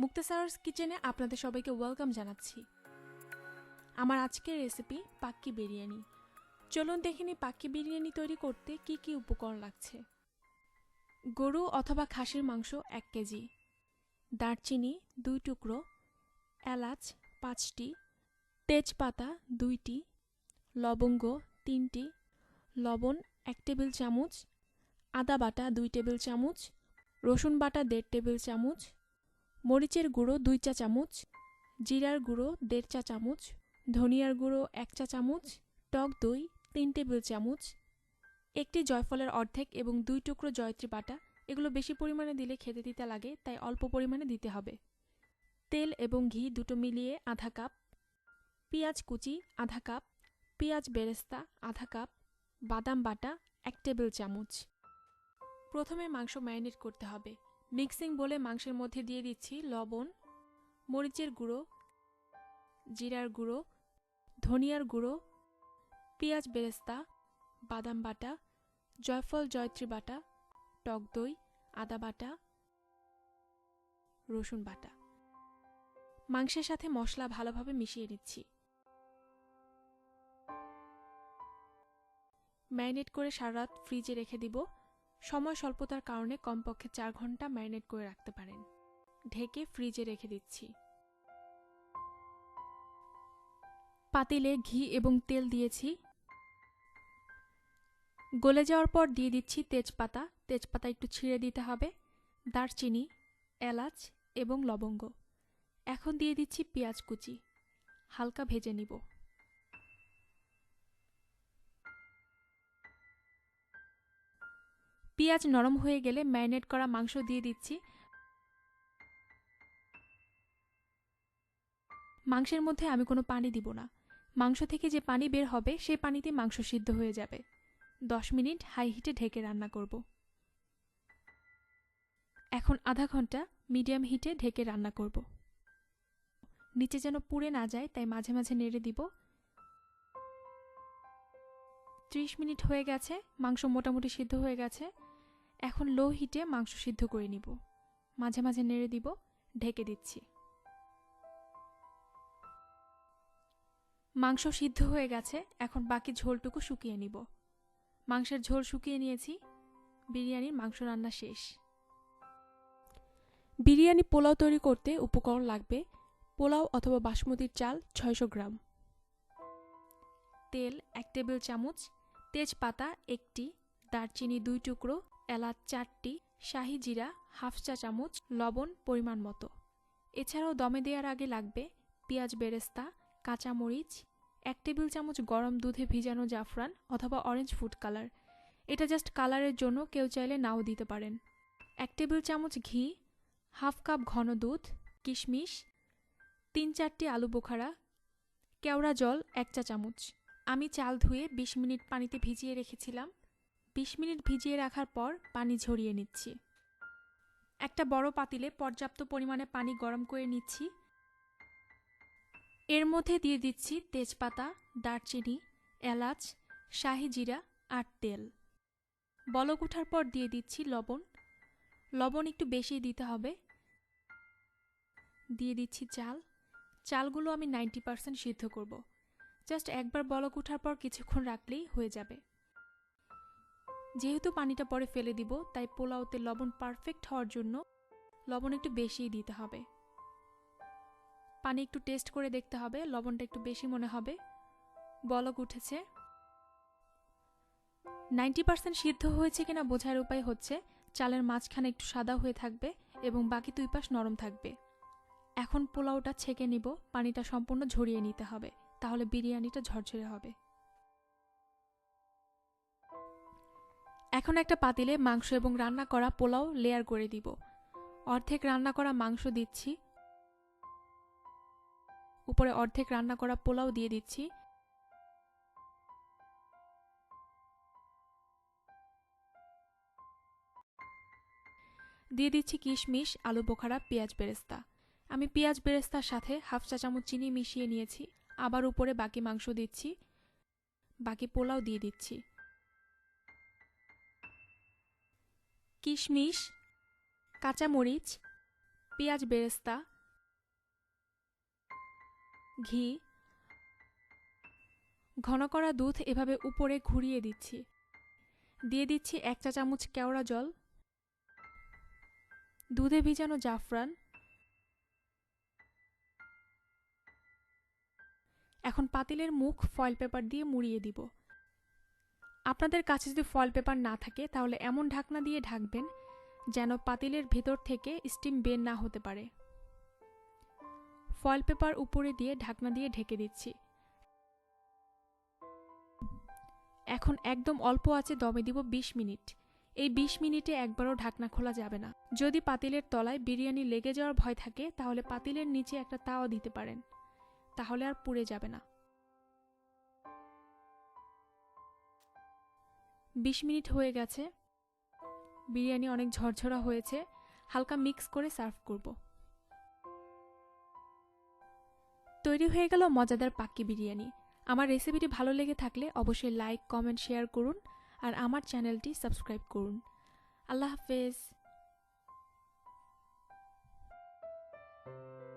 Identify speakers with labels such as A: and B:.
A: মুক্তাসারস কিচেনে আপনাদের সবাইকে ওয়েলকাম জানাচ্ছি। আমার আজকের রেসিপি পাক্কি বিরিয়ানি। চলুন দেখিনি পাক্কি বিরিয়ানি তৈরি করতে কি কি উপকরণ লাগছে। গরু অথবা খাসির মাংস এক কেজি। দারচিনি দুই টুকরো। এলাচ পাঁচটি। তেজপাতা দুইটি। লবঙ্গ তিনটি। লবণ এক টেবিল চামচ। আদা বাটা দুই টেবিল চামচ। রসুন বাটা দেড় টেবিল চামচ। মরিচের গুঁড়ো দুই চা চামচ, জিরার গুঁড়ো দেড় চা চামচ, ধনিয়ার গুঁড়ো এক চা চামচ, টক দই তিন টেবিল চামচ, একটি জয়ফলের অর্ধেক এবং দুই টুকরো জয়ত্রী বাটা। এগুলো বেশি পরিমাণে দিলে খেতে দিতে লাগে, তাই অল্প পরিমাণে দিতে হবে। তেল এবং ঘি দুটো মিলিয়ে আধা কাপ। পেঁয়াজ কুচি আধা কাপ। পেঁয়াজ বেরেস্তা আধা কাপ। বাদাম বাটা এক টেবিল চামচ। প্রথমে মাংস ম্যারিনেট করতে হবে। মিক্সিং বলে মাংসের মধ্যে দিয়ে দিচ্ছি লবণ, মরিচের গুঁড়ো, জিরার গুঁড়ো, ধনিয়ার গুঁড়ো, পেঁয়াজ বেরেস্তা, বাদাম বাটা, জয়ফল জয়ত্রী বাটা, টক দই, আদা বাটা, রসুন বাটা। মাংসের সাথে মশলা ভালোভাবে মিশিয়ে নিচ্ছি। ম্যারিনেট করে সারা রাত ফ্রিজে রেখে দিব। সময় স্বল্পতার কারণে কমপক্ষে চার ঘণ্টা ম্যারিনেট করে রাখতে পারেন। ঢেকে ফ্রিজে রেখে দিচ্ছি। পাতিলে ঘি এবং তেল দিয়েছি। গলে যাওয়ার পর দিয়ে দিচ্ছি তেজপাতা। তেজপাতা একটু ছিঁড়ে দিতে হবে। দারচিনি, এলাচ এবং লবঙ্গ। এখন দিয়ে দিচ্ছি পেঁয়াজ কুচি। হালকা ভেজে নিব। পেঁয়াজ নরম হয়ে গেলে ম্যারিনেট করা মাংস দিয়ে দিচ্ছি। মাংসের মধ্যে আমি কোনো পানি দিব না। মাংস থেকে যে পানি বের হবে সেই পানিতে মাংস সিদ্ধ হয়ে যাবে। দশ মিনিট হাই হিটে ঢেকে রান্না করব। এখন আধা ঘণ্টা মিডিয়াম হিটে ঢেকে রান্না করব। নিচে যেন পুড়ে না যায়, তাই মাঝে মাঝে নেড়ে দিব। ত্রিশ মিনিট হয়ে গেছে, মাংস মোটামুটি সিদ্ধ হয়ে গেছে। এখন লো হিটে মাংস সিদ্ধ করে নিব। মাঝে মাঝে নেড়ে দিব, ঢেকে দিচ্ছি। মাংস সিদ্ধ হয়ে গেছে, এখন বাকি ঝোলটুকু শুকিয়ে নিব। মাংসের ঝোল শুকিয়ে নিয়েছি, বিরিয়ানির মাংস রান্না শেষ। বিরিয়ানি পোলাও তৈরি করতে উপকরণ লাগবে পোলাও অথবা বাসমতির চাল ছয়শো গ্রাম। তেল এক টেবিল চামচ, তেজপাতা একটি, দারচিনি দুই টুকরো এলাচ চারটি, শাহি জিরা, হাফ চা চামচ, লবণ, পরিমাণ মতো। এছাড়াও দমে দেওয়ার আগে লাগবে পেঁয়াজ বেরেস্তা কাঁচামরিচ এক টেবিল চামচ গরম দুধে ভিজানো জাফরান অথবা অরেঞ্জ ফুড কালার এটা জাস্ট কালারের জন্য কেউ চাইলে নাও দিতে পারেন। এক টেবিল চামচ ঘি, হাফ কাপ ঘন দুধ, কিশমিশ, তিন চারটি আলু বোখারা, কেওড়া জল, এক চা চামচ। আমি চাল ধুয়ে বিশ মিনিট পানিতে ভিজিয়ে রেখেছিলাম। বিশ মিনিট ভিজিয়ে রাখার পর পানি ঝরিয়ে নিচ্ছি। একটা বড় পাতিলে পর্যাপ্ত পরিমাণে পানি গরম করে নিচ্ছি। এর মধ্যে দিয়ে দিচ্ছি তেজপাতা, দারচিনি, এলাচ, শাহি জিরা আর তেল। বলক ওঠার পর দিয়ে দিচ্ছি লবণ। লবণ একটু বেশি দিতে হবে। দিয়ে দিচ্ছি চাল। চালগুলো আমি নাইনটি পারসেন্ট সিদ্ধ করব। জাস্ট একবার বলক ওঠার পর কিছুক্ষণ রাখলেই হয়ে যাবে। যেহেতু পানিটা পরে ফেলে দিব, তাই পোলাওতে লবণ পারফেক্ট হওয়ার জন্য লবণ একটু বেশিই দিতে হবে। পানি একটু টেস্ট করে দেখতে হবে, লবণটা একটু বেশি মনে হবে। বলক উঠেছে। নাইনটি পার্সেন্ট সিদ্ধ হয়েছে কিনা বোঝার উপায় হচ্ছে, চালের মাঝখানে একটু সাদা হয়ে থাকবে এবং বাকি দুই পাশ নরম থাকবে। এখন পোলাওটা ছেঁকে নিব, পানিটা সম্পূর্ণ ঝরিয়ে নিতে হবে, তাহলে বিরিয়ানিটা ঝরঝরে হবে। এখন একটা পাতিলে মাংস এবং রান্না করা পোলাও লেয়ার করে দিব। অর্ধেক রান্না করা মাংস দিচ্ছি। উপরে অর্ধেক রান্না করা পোলাও দিয়ে দিচ্ছি। দিয়ে দিচ্ছি কিশমিশ, আলু বোখারা, পেঁয়াজ বেরেস্তা। আমি পেঁয়াজ বেরেস্তার সাথে হাফ চা চামচ চিনি মিশিয়ে নিয়েছি। আবার উপরে বাকি মাংস দিচ্ছি। বাকি পোলাও দিয়ে দিচ্ছি। কিশমিশ, কাঁচামরিচ, পেঁয়াজ বেরেস্তা, ঘি, ঘন করা দুধ এভাবে উপরে ঘুরিয়ে দিচ্ছি। দিয়ে দিচ্ছি এক চা চামচ কেওড়া জল, দুধে ভিজানো জাফরান। এখন পাতিলের মুখ ফয়েল পেপার দিয়ে মুড়িয়ে দিব। আপনাদের কাছে যদি ফল পেপার না থাকে, তাহলে এমন ঢাকনা দিয়ে ঢাকবেন যেন পাতিলের ভেতর থেকে স্টিম বের না হতে পারে। ফয়েল পেপার উপরে দিয়ে ঢাকনা দিয়ে ঢেকে দিচ্ছি। এখন একদম অল্প আছে, দমে দিব ২০ মিনিট। এই ২০ মিনিটে একবারও ঢাকনা খোলা যাবে না। যদি পাতিলের তলায় বিরিয়ানি লেগে যাওয়ার ভয় থাকে, তাহলে পাতিলের নিচে একটা তাওয়া দিতে পারেন। তাহলে আর পুড়ে যাবে না। বিশ মিনিট হয়ে গেছে। বিরিয়ানি অনেক ঝরঝরা হয়েছে। হালকা মিক্স করে সার্ভ করব। তৈরি হয়ে গেল মজাদার পাক্কি বিরিয়ানি। আমার রেসিপিটি ভালো লেগে থাকলে অবশ্যই লাইক, কমেন্ট, শেয়ার করুন আর আমার চ্যানেলটি সাবস্ক্রাইব করুন। আল্লাহ হাফেজ।